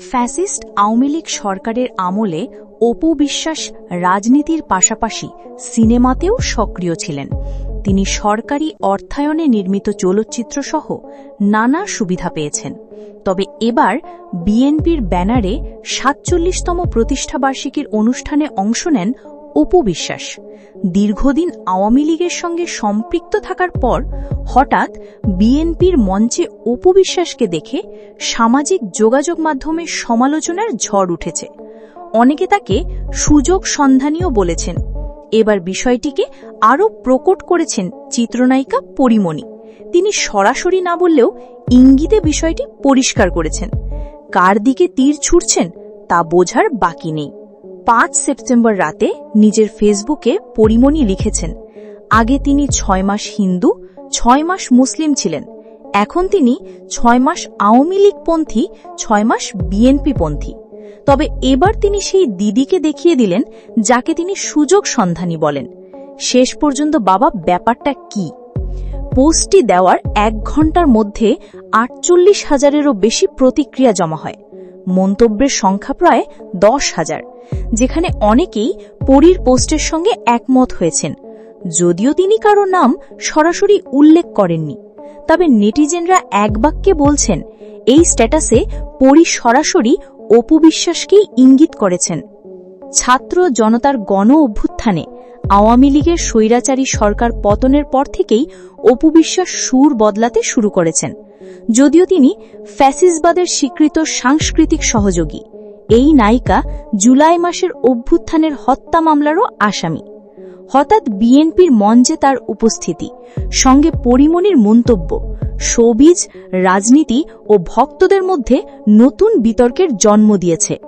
Fascist Awami League সরকারের আমলে অপু বিশ্বাস রাজনীতির পাশাপাশি সিনেমাতেও সক্রিয় ছিলেন। তিনি সরকারি অর্থায়নে নির্মিত চলচ্চিত্রসহ নানা সুবিধা পেয়েছেন। তবে এবার বিএনপির ব্যানারে সাতচল্লিশতম প্রতিষ্ঠাবার্ষিকীর অনুষ্ঠানে অংশ নেন অপু বিশ্বাস দীর্ঘদিন আওয়ামী লীগের সঙ্গে সম্পৃক্ত থাকার পর হঠাৎ বিএনপির মঞ্চে অপু বিশ্বাসকে দেখে সামাজিক যোগাযোগ মাধ্যমে সমালোচনার ঝড় উঠেছে। অনেকে তাকে সুযোগ সন্ধানীয় বলেছেন। এবার বিষয়টিকে আরও প্রকট করেছেন চিত্রনায়িকা পরিমণি। তিনি সরাসরি না বললেও ইঙ্গিতে বিষয়টি পরিষ্কার করেছেন। কার দিকে তীর ছুটছেন তা বোঝার বাকি নেই। পাঁচ সেপ্টেম্বর রাতে নিজের ফেসবুকে পরিমণি লিখেছেন, আগে তিনি ছয় মাস হিন্দু, ছয় মাস মুসলিম ছিলেন। এখন তিনি ছয় মাস আওয়ামী লীগপন্থী ছয় মাস বিএনপিপন্থী তবে এবার তিনি সেই দিদিকে দেখিয়ে দিলেন, যাকে তিনি সুযোগ সন্ধানী বলেন। শেষ পর্যন্ত বাবা, ব্যাপারটা কি? পোস্টটি দেওয়ার এক ঘণ্টার মধ্যে আটচল্লিশ হাজারেরও বেশি প্রতিক্রিয়া জমা হয়। মন্তব্যের সংখ্যা প্রায় দশ হাজার, যেখানে অনেকেই পরীর পোস্টের সঙ্গে একমত হয়েছেন। যদিও তিনি কারও নাম সরাসরি উল্লেখ করেননি, তবে নেটিজেনরা এক বাক্যে বলছেন, এই স্ট্যাটাসে পরি সরাসরি অপু বিশ্বাসকেই ইঙ্গিত করেছেন। ছাত্র জনতার গণ অভ্যুত্থানে আওয়ামী লীগের স্বৈরাচারী সরকার পতনের পর থেকেই অপু বিশ্বাস সুর বদলাতে শুরু করেছেন। যদিও তিনি ফ্যাসিসবাদের স্বীকৃত সাংস্কৃতিক সহযোগী। এই নায়িকা জুলাই মাসের অভ্যুত্থানের হত্যা মামলারও আসামি। হঠাৎ বিএনপির মঞ্চে তার উপস্থিতি, সঙ্গে পরিমণির মন্তব্য, শোবিজ, রাজনীতি ও ভক্তদের মধ্যে নতুন বিতর্কের জন্ম দিয়েছে।